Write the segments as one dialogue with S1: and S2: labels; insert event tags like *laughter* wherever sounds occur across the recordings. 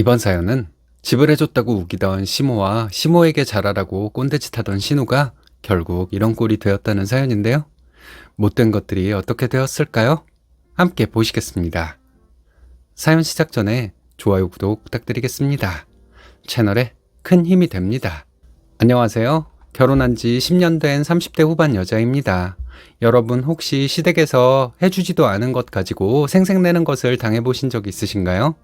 S1: 이번 사연은 집을 해줬다고 우기던 시모와 시모에게 잘하라고 꼰대짓 하던 신우가 결국 이런 꼴이 되었다는 사연인데요. 못된 것들이 어떻게 되었을까요? 함께 보시겠습니다. 사연 시작 전에 좋아요, 구독 부탁드리겠습니다. 채널에 큰 힘이 됩니다. 안녕하세요. 결혼한 지 10년 된 30대 후반 여자입니다. 여러분 혹시 시댁에서 해주지도 않은 것 가지고 생색내는 것을 당해보신 적 있으신가요?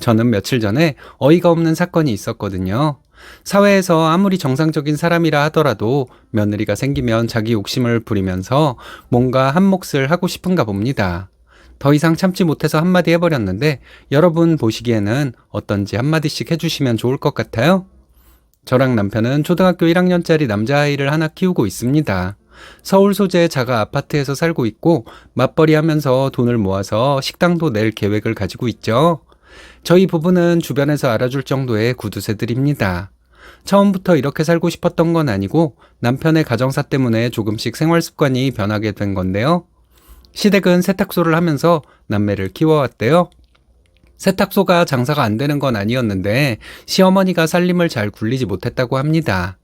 S1: 저는 며칠 전에 어이가 없는 사건이 있었거든요. 사회에서 아무리 정상적인 사람이라 하더라도 며느리가 생기면 자기 욕심을 부리면서 뭔가 한 몫을 하고 싶은가 봅니다. 더 이상 참지 못해서 한마디 해버렸는데 여러분 보시기에는 어떤지 한마디씩 해주시면 좋을 것 같아요? 저랑 남편은 초등학교 1학년짜리 남자아이를 하나 키우고 있습니다. 서울 소재 자가 아파트에서 살고 있고 맞벌이 하면서 돈을 모아서 식당도 낼 계획을 가지고 있죠. 저희 부부는 주변에서 알아줄 정도의 구두쇠들입니다. 처음부터 이렇게 살고 싶었던 건 아니고 남편의 가정사 때문에 조금씩 생활 습관이 변하게 된 건데요. 시댁은 세탁소를 하면서 남매를 키워왔대요. 세탁소가 장사가 안 되는 건 아니었는데 시어머니가 살림을 잘 굴리지 못했다고 합니다.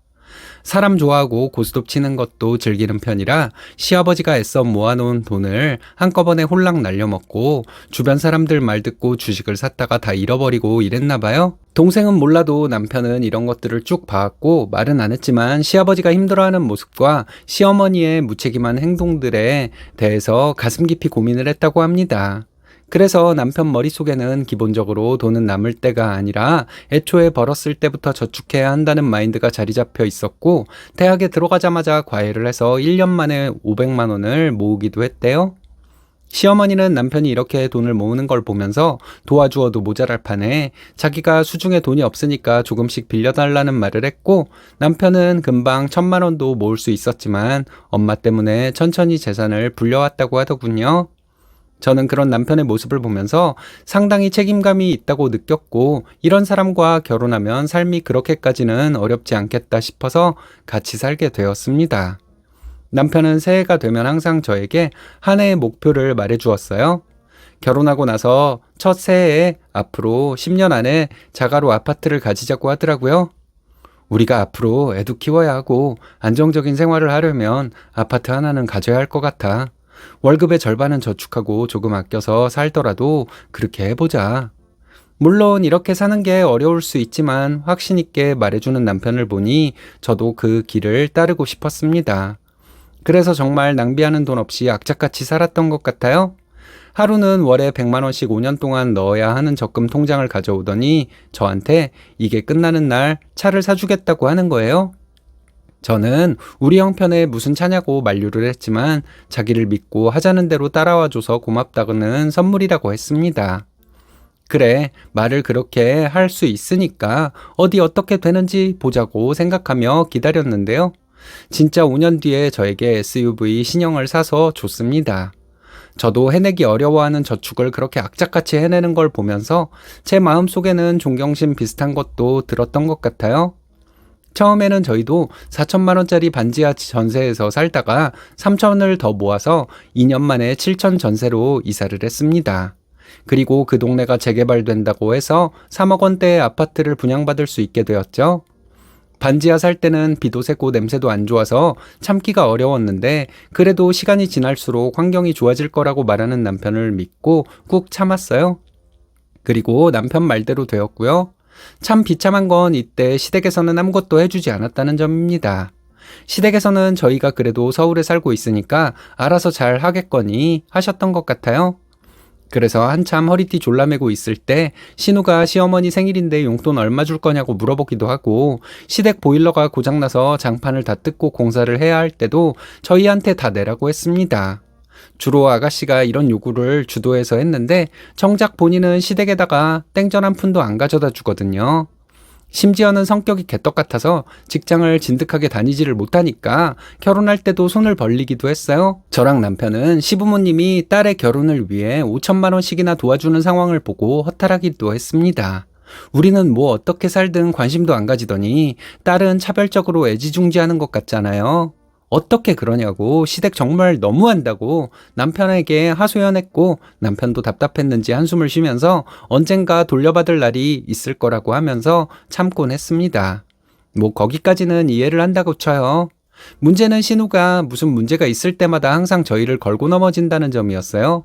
S1: 사람 좋아하고 고스톱 치는 것도 즐기는 편이라 시아버지가 애써 모아놓은 돈을 한꺼번에 홀랑 날려먹고 주변 사람들 말 듣고 주식을 샀다가 다 잃어버리고 이랬나 봐요. 동생은 몰라도 남편은 이런 것들을 쭉 봐왔고 말은 안 했지만 시아버지가 힘들어하는 모습과 시어머니의 무책임한 행동들에 대해서 가슴 깊이 고민을 했다고 합니다. 그래서 남편 머릿속에는 기본적으로 돈은 남을 때가 아니라 애초에 벌었을 때부터 저축해야 한다는 마인드가 자리 잡혀 있었고 대학에 들어가자마자 과외를 해서 1년 만에 500만 원을 모으기도 했대요. 시어머니는 남편이 이렇게 돈을 모으는 걸 보면서 도와주어도 모자랄 판에 자기가 수중에 돈이 없으니까 조금씩 빌려달라는 말을 했고 남편은 금방 천만 원도 모을 수 있었지만 엄마 때문에 천천히 재산을 불려왔다고 하더군요. 저는 그런 남편의 모습을 보면서 상당히 책임감이 있다고 느꼈고 이런 사람과 결혼하면 삶이 그렇게까지는 어렵지 않겠다 싶어서 같이 살게 되었습니다. 남편은 새해가 되면 항상 저에게 한 해의 목표를 말해 주었어요. 결혼하고 나서 첫 새해에 앞으로 10년 안에 자가로 아파트를 가지자고 하더라고요. 우리가 앞으로 애도 키워야 하고 안정적인 생활을 하려면 아파트 하나는 가져야 할 것 같아. 월급의 절반은 저축하고 조금 아껴서 살더라도 그렇게 해보자. 물론 이렇게 사는 게 어려울 수 있지만 확신 있게 말해주는 남편을 보니 저도 그 길을 따르고 싶었습니다. 그래서 정말 낭비하는 돈 없이 악착같이 살았던 것 같아요. 하루는 월에 100만원씩 5년 동안 넣어야 하는 적금 통장을 가져오더니 저한테 이게 끝나는 날 차를 사주겠다고 하는 거예요. 저는 우리 형편에 무슨 차냐고 만류를 했지만 자기를 믿고 하자는 대로 따라와줘서 고맙다고는 선물이라고 했습니다. 그래, 말을 그렇게 할 수 있으니까 어디 어떻게 되는지 보자고 생각하며 기다렸는데요. 진짜 5년 뒤에 저에게 SUV 신형을 사서 줬습니다. 저도 해내기 어려워하는 저축을 그렇게 악착같이 해내는 걸 보면서 제 마음속에는 존경심 비슷한 것도 들었던 것 같아요. 처음에는 저희도 4천만 원짜리 반지하 전세에서 살다가 3천을 더 모아서 2년 만에 7천 전세로 이사를 했습니다. 그리고 그 동네가 재개발된다고 해서 3억 원대의 아파트를 분양받을 수 있게 되었죠. 반지하 살 때는 비도 새고 냄새도 안 좋아서 참기가 어려웠는데 그래도 시간이 지날수록 환경이 좋아질 거라고 말하는 남편을 믿고 꾹 참았어요. 그리고 남편 말대로 되었고요. 참 비참한 건 이때 시댁에서는 아무것도 해주지 않았다는 점입니다. 시댁에서는 저희가 그래도 서울에 살고 있으니까 알아서 잘 하겠거니 하셨던 것 같아요. 그래서 한참 허리띠 졸라매고 있을 때 신우가 시어머니 생일인데 용돈 얼마 줄 거냐고 물어보기도 하고 시댁 보일러가 고장나서 장판을 다 뜯고 공사를 해야 할 때도 저희한테 다 내라고 했습니다. 주로 아가씨가 이런 요구를 주도해서 했는데 정작 본인은 시댁에다가 땡전 한 푼도 안 가져다 주거든요. 심지어는 성격이 개떡 같아서 직장을 진득하게 다니지를 못하니까 결혼할 때도 손을 벌리기도 했어요. 저랑 남편은 시부모님이 딸의 결혼을 위해 5천만 원씩이나 도와주는 상황을 보고 허탈하기도 했습니다. 우리는 뭐 어떻게 살든 관심도 안 가지더니 딸은 차별적으로 애지중지하는 것 같잖아요. 어떻게 그러냐고 시댁 정말 너무한다고 남편에게 하소연했고 남편도 답답했는지 한숨을 쉬면서 언젠가 돌려받을 날이 있을 거라고 하면서 참곤 했습니다. 뭐 거기까지는 이해를 한다고 쳐요. 문제는 신우가 무슨 문제가 있을 때마다 항상 저희를 걸고 넘어진다는 점이었어요.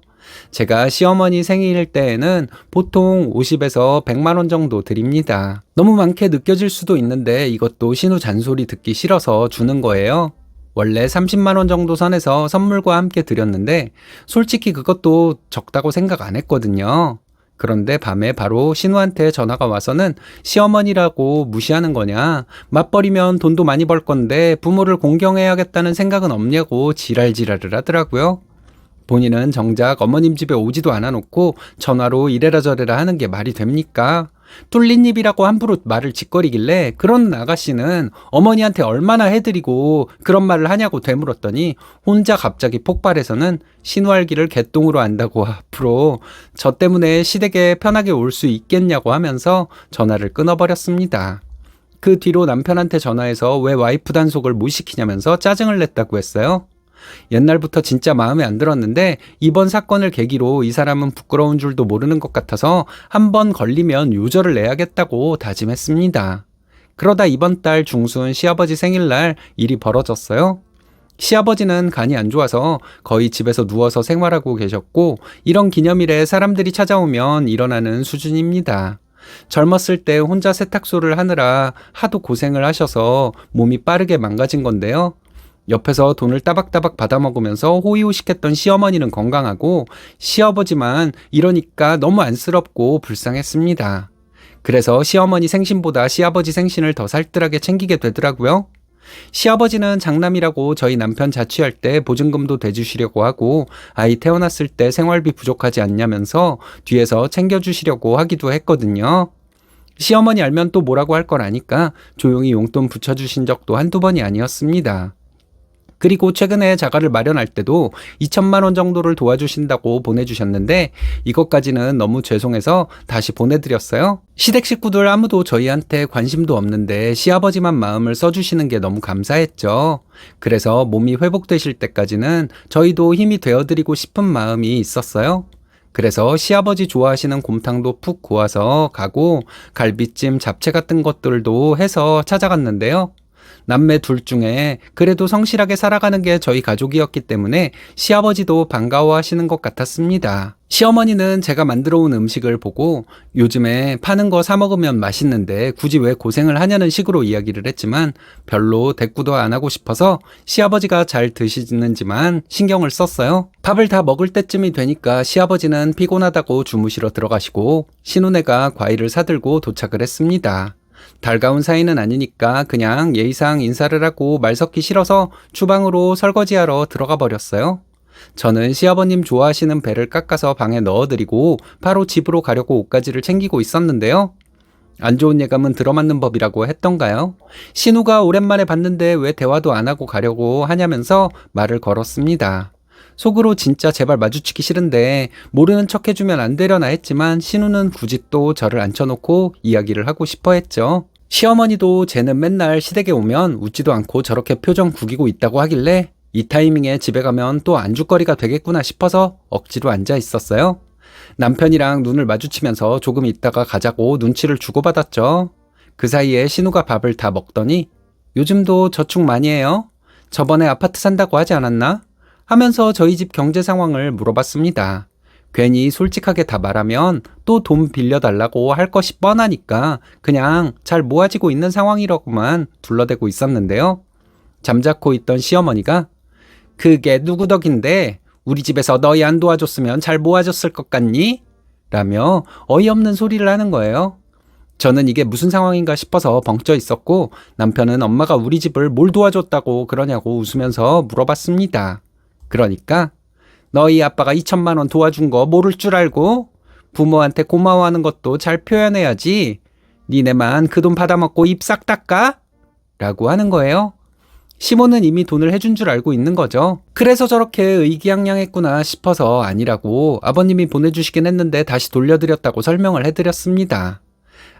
S1: 제가 시어머니 생일 때에는 보통 50에서 100만 원 정도 드립니다. 너무 많게 느껴질 수도 있는데 이것도 신우 잔소리 듣기 싫어서 주는 거예요. 원래 30만 원 정도 선에서 선물과 함께 드렸는데 솔직히 그것도 적다고 생각 안 했거든요. 그런데 밤에 바로 신우한테 전화가 와서는 시어머니라고 무시하는 거냐? 맞벌이면 돈도 많이 벌 건데 부모를 공경해야겠다는 생각은 없냐고 지랄지랄을 하더라고요. 본인은 정작 어머님 집에 오지도 않아 놓고 전화로 이래라 저래라 하는 게 말이 됩니까? 뚫린 입이라고 함부로 말을 짓거리길래 그런 아가씨는 어머니한테 얼마나 해드리고 그런 말을 하냐고 되물었더니 혼자 갑자기 폭발해서는 신호알기를 개똥으로 안다고 앞으로 저 때문에 시댁에 편하게 올 수 있겠냐고 하면서 전화를 끊어버렸습니다. 그 뒤로 남편한테 전화해서 왜 와이프 단속을 못 시키냐면서 짜증을 냈다고 했어요. 옛날부터 진짜 마음에 안 들었는데 이번 사건을 계기로 이 사람은 부끄러운 줄도 모르는 것 같아서 한번 걸리면 요절을 내야겠다고 다짐했습니다. 그러다 이번 달 중순 시아버지 생일날 일이 벌어졌어요. 시아버지는 간이 안 좋아서 거의 집에서 누워서 생활하고 계셨고 이런 기념일에 사람들이 찾아오면 일어나는 수준입니다. 젊었을 때 혼자 세탁소를 하느라 하도 고생을 하셔서 몸이 빠르게 망가진 건데요. 옆에서 돈을 따박따박 받아먹으면서 호의호식했던 시어머니는 건강하고 시아버지만 이러니까 너무 안쓰럽고 불쌍했습니다. 그래서 시어머니 생신보다 시아버지 생신을 더 살뜰하게 챙기게 되더라고요. 시아버지는 장남이라고 저희 남편 자취할 때 보증금도 대주시려고 하고 아이 태어났을 때 생활비 부족하지 않냐면서 뒤에서 챙겨주시려고 하기도 했거든요. 시어머니 알면 또 뭐라고 할 걸 아니까 조용히 용돈 붙여주신 적도 한두 번이 아니었습니다. 그리고 최근에 자가를 마련할 때도 2천만 원 정도를 도와주신다고 보내주셨는데 이것까지는 너무 죄송해서 다시 보내드렸어요. 시댁 식구들 아무도 저희한테 관심도 없는데 시아버지만 마음을 써주시는 게 너무 감사했죠. 그래서 몸이 회복되실 때까지는 저희도 힘이 되어드리고 싶은 마음이 있었어요. 그래서 시아버지 좋아하시는 곰탕도 푹 구워서 가고 갈비찜, 잡채 같은 것들도 해서 찾아갔는데요. 남매 둘 중에 그래도 성실하게 살아가는 게 저희 가족이었기 때문에 시아버지도 반가워하시는 것 같았습니다. 시어머니는 제가 만들어 온 음식을 보고 요즘에 파는 거 사 먹으면 맛있는데 굳이 왜 고생을 하냐는 식으로 이야기를 했지만 별로 대꾸도 안 하고 싶어서 시아버지가 잘 드시는지만 신경을 썼어요. 밥을 다 먹을 때쯤이 되니까 시아버지는 피곤하다고 주무시러 들어가시고 신우네가 과일을 사들고 도착을 했습니다. 달가운 사이는 아니니까 그냥 예의상 인사를 하고 말 섞기 싫어서 주방으로 설거지하러 들어가 버렸어요. 저는 시아버님 좋아하시는 배를 깎아서 방에 넣어드리고 바로 집으로 가려고 옷가지를 챙기고 있었는데요. 안 좋은 예감은 들어맞는 법이라고 했던가요? 신우가 오랜만에 봤는데 왜 대화도 안 하고 가려고 하냐면서 말을 걸었습니다. 속으로 진짜 제발 마주치기 싫은데 모르는 척 해주면 안 되려나 했지만 신우는 굳이 또 저를 앉혀놓고 이야기를 하고 싶어 했죠. 시어머니도 쟤는 맨날 시댁에 오면 웃지도 않고 저렇게 표정 구기고 있다고 하길래 이 타이밍에 집에 가면 또 안주거리가 되겠구나 싶어서 억지로 앉아 있었어요. 남편이랑 눈을 마주치면서 조금 있다가 가자고 눈치를 주고받았죠. 그 사이에 신우가 밥을 다 먹더니 요즘도 저축 많이 해요? 저번에 아파트 산다고 하지 않았나? 하면서 저희 집 경제 상황을 물어봤습니다. 괜히 솔직하게 다 말하면 또 돈 빌려달라고 할 것이 뻔하니까 그냥 잘 모아지고 있는 상황이라고만 둘러대고 있었는데요. 잠자코 있던 시어머니가 그게 누구 덕인데 우리 집에서 너희 안 도와줬으면 잘 모아졌을 것 같니? 라며 어이없는 소리를 하는 거예요. 저는 이게 무슨 상황인가 싶어서 벙쪄 있었고 남편은 엄마가 우리 집을 뭘 도와줬다고 그러냐고 웃으면서 물어봤습니다. 그러니까 너희 아빠가 2천만 원 도와준 거 모를 줄 알고 부모한테 고마워하는 것도 잘 표현해야지. 니네만 그 돈 받아먹고 입 싹 닦아? 라고 하는 거예요. 시모는 이미 돈을 해준 줄 알고 있는 거죠. 그래서 저렇게 의기양양했구나 싶어서 아니라고 아버님이 보내주시긴 했는데 다시 돌려드렸다고 설명을 해드렸습니다.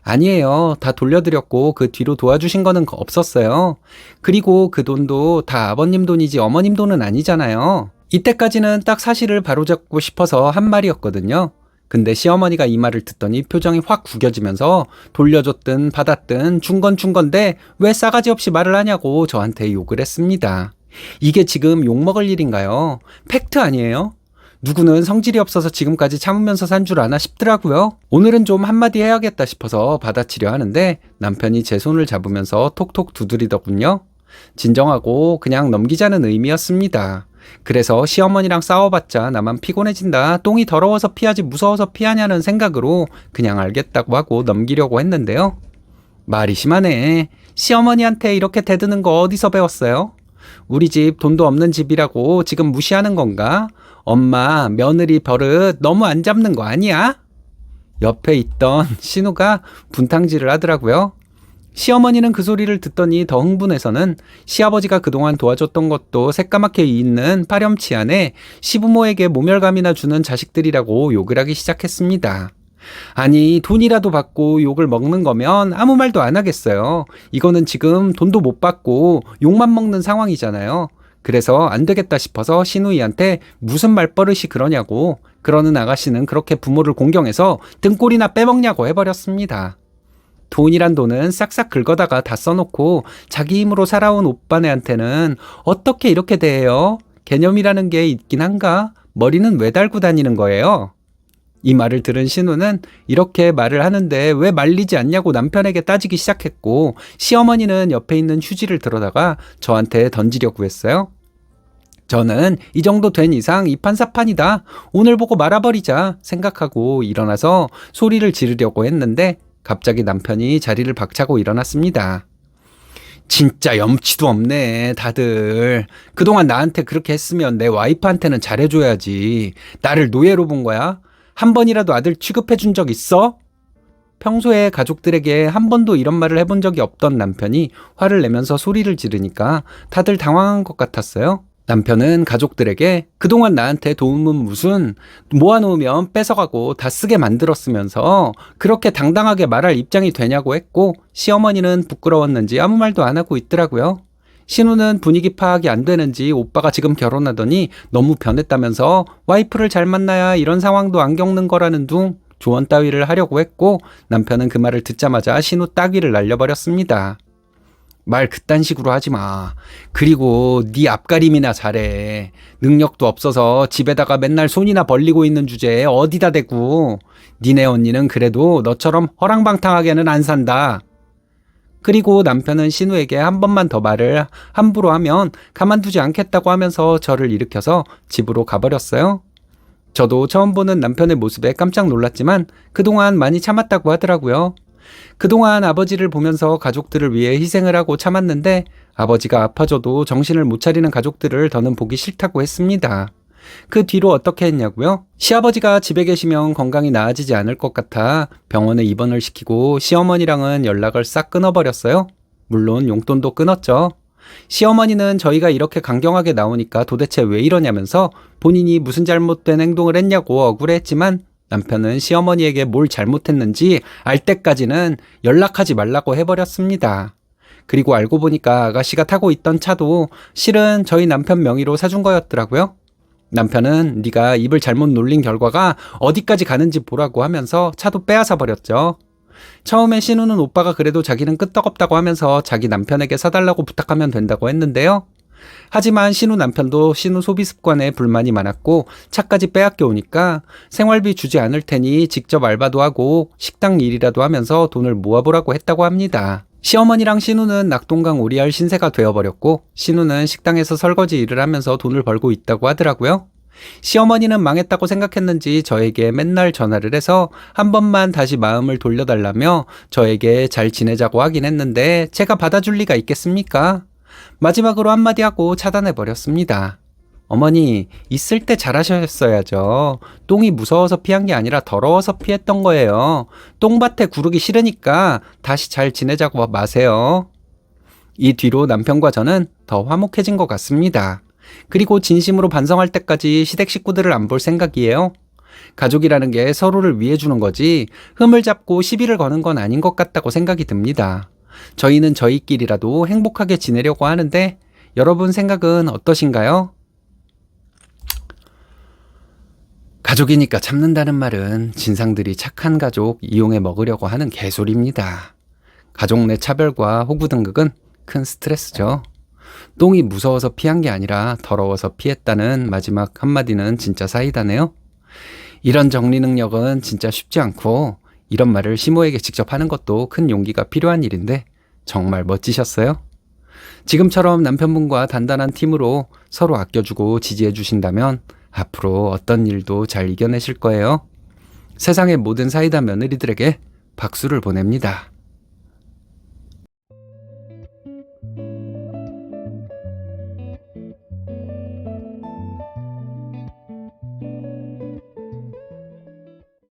S1: 아니에요. 다 돌려드렸고 그 뒤로 도와주신 거는 없었어요. 그리고 그 돈도 다 아버님 돈이지 어머님 돈은 아니잖아요. 이때까지는 딱 사실을 바로잡고 싶어서 한 말이었거든요. 근데 시어머니가 이 말을 듣더니 표정이 확 구겨지면서 돌려줬든 받았든 준 건 준 건데 왜 싸가지 없이 말을 하냐고 저한테 욕을 했습니다. 이게 지금 욕먹을 일인가요? 팩트 아니에요? 누구는 성질이 없어서 지금까지 참으면서 산 줄 아나 싶더라고요. 오늘은 좀 한마디 해야겠다 싶어서 받아치려 하는데 남편이 제 손을 잡으면서 톡톡 두드리더군요. 진정하고 그냥 넘기자는 의미였습니다. 그래서 시어머니랑 싸워봤자 나만 피곤해진다. 똥이 더러워서 피하지 무서워서 피하냐는 생각으로 그냥 알겠다고 하고 넘기려고 했는데요. 말이 심하네. 시어머니한테 이렇게 대드는 거 어디서 배웠어요? 우리 집 돈도 없는 집이라고 지금 무시하는 건가? 엄마, 며느리 버릇 너무 안 잡는 거 아니야? 옆에 있던 *laughs* 신우가 분탕질을 하더라고요. 시어머니는 그 소리를 듣더니 더 흥분해서는 시아버지가 그동안 도와줬던 것도 새까맣게 있는 파렴치 안에 시부모에게 모멸감이나 주는 자식들이라고 욕을 하기 시작했습니다. 아니, 돈이라도 받고 욕을 먹는 거면 아무 말도 안 하겠어요. 이거는 지금 돈도 못 받고 욕만 먹는 상황이잖아요. 그래서 안 되겠다 싶어서 신우이한테 무슨 말버릇이 그러냐고 그러는 아가씨는 그렇게 부모를 공경해서 등골이나 빼먹냐고 해버렸습니다. 돈이란 돈은 싹싹 긁어다가 다 써놓고 자기 힘으로 살아온 오빠네한테는 어떻게 이렇게 대해요? 개념이라는 게 있긴 한가? 머리는 왜 달고 다니는 거예요? 이 말을 들은 신우는 이렇게 말을 하는데 왜 말리지 않냐고 남편에게 따지기 시작했고 시어머니는 옆에 있는 휴지를 들어다가 저한테 던지려고 했어요. 저는 이 정도 된 이상 이 판사판이다. 오늘 보고 말아버리자 생각하고 일어나서 소리를 지르려고 했는데 갑자기 남편이 자리를 박차고 일어났습니다. 진짜 염치도 없네, 다들. 그동안 나한테 그렇게 했으면 내 와이프한테는 잘해줘야지. 나를 노예로 본 거야? 한 번이라도 아들 취급해 준 적 있어? 평소에 가족들에게 한 번도 이런 말을 해본 적이 없던 남편이 화를 내면서 소리를 지르니까 다들 당황한 것 같았어요. 남편은 가족들에게 그동안 나한테 도움은 무슨 모아놓으면 뺏어가고 다 쓰게 만들었으면서 그렇게 당당하게 말할 입장이 되냐고 했고 시어머니는 부끄러웠는지 아무 말도 안 하고 있더라고요. 신우는 분위기 파악이 안 되는지 오빠가 지금 결혼하더니 너무 변했다면서 와이프를 잘 만나야 이런 상황도 안 겪는 거라는 둥 조언 따위를 하려고 했고 남편은 그 말을 듣자마자 신우 따귀를 날려버렸습니다. 말 그딴 식으로 하지 마. 그리고 네 앞가림이나 잘해. 능력도 없어서 집에다가 맨날 손이나 벌리고 있는 주제에 어디다 대고. 니네 언니는 그래도 너처럼 허랑방탕하게는 안 산다. 그리고 남편은 신우에게 한 번만 더 말을 함부로 하면 가만두지 않겠다고 하면서 저를 일으켜서 집으로 가버렸어요. 저도 처음 보는 남편의 모습에 깜짝 놀랐지만 그동안 많이 참았다고 하더라고요. 그동안 아버지를 보면서 가족들을 위해 희생을 하고 참았는데 아버지가 아파져도 정신을 못 차리는 가족들을 더는 보기 싫다고 했습니다. 그 뒤로 어떻게 했냐고요? 시아버지가 집에 계시면 건강이 나아지지 않을 것 같아 병원에 입원을 시키고 시어머니랑은 연락을 싹 끊어버렸어요. 물론 용돈도 끊었죠. 시어머니는 저희가 이렇게 강경하게 나오니까 도대체 왜 이러냐면서 본인이 무슨 잘못된 행동을 했냐고 억울해했지만 남편은 시어머니에게 뭘 잘못했는지 알 때까지는 연락하지 말라고 해버렸습니다. 그리고 알고 보니까 아가씨가 타고 있던 차도 실은 저희 남편 명의로 사준 거였더라고요. 남편은 네가 입을 잘못 놀린 결과가 어디까지 가는지 보라고 하면서 차도 빼앗아 버렸죠. 처음에 신우는 오빠가 그래도 자기는 끄떡없다고 하면서 자기 남편에게 사달라고 부탁하면 된다고 했는데요. 하지만 신우 남편도 신우 소비 습관에 불만이 많았고 차까지 빼앗겨 오니까 생활비 주지 않을 테니 직접 알바도 하고 식당 일이라도 하면서 돈을 모아보라고 했다고 합니다. 시어머니랑 신우는 낙동강 오리알 신세가 되어버렸고 신우는 식당에서 설거지 일을 하면서 돈을 벌고 있다고 하더라고요. 시어머니는 망했다고 생각했는지 저에게 맨날 전화를 해서 한 번만 다시 마음을 돌려달라며 저에게 잘 지내자고 하긴 했는데 제가 받아줄 리가 있겠습니까? 마지막으로 한마디 하고 차단해버렸습니다. 어머니, 있을 때 잘하셨어야죠. 똥이 무서워서 피한 게 아니라 더러워서 피했던 거예요. 똥밭에 구르기 싫으니까 다시 잘 지내자고 마세요. 이 뒤로 남편과 저는 더 화목해진 것 같습니다. 그리고 진심으로 반성할 때까지 시댁 식구들을 안 볼 생각이에요. 가족이라는 게 서로를 위해 주는 거지 흠을 잡고 시비를 거는 건 아닌 것 같다고 생각이 듭니다. 저희는 저희끼리라도 행복하게 지내려고 하는데 여러분 생각은 어떠신가요? 가족이니까 참는다는 말은 진상들이 착한 가족 이용해 먹으려고 하는 개소리입니다. 가족 내 차별과 호구 등극은 큰 스트레스죠. 똥이 무서워서 피한 게 아니라 더러워서 피했다는 마지막 한마디는 진짜 사이다네요. 이런 정리 능력은 진짜 쉽지 않고 이런 말을 시모에게 직접 하는 것도 큰 용기가 필요한 일인데 정말 멋지셨어요. 지금처럼 남편분과 단단한 팀으로 서로 아껴주고 지지해 주신다면 앞으로 어떤 일도 잘 이겨내실 거예요. 세상의 모든 사이다 며느리들에게 박수를 보냅니다.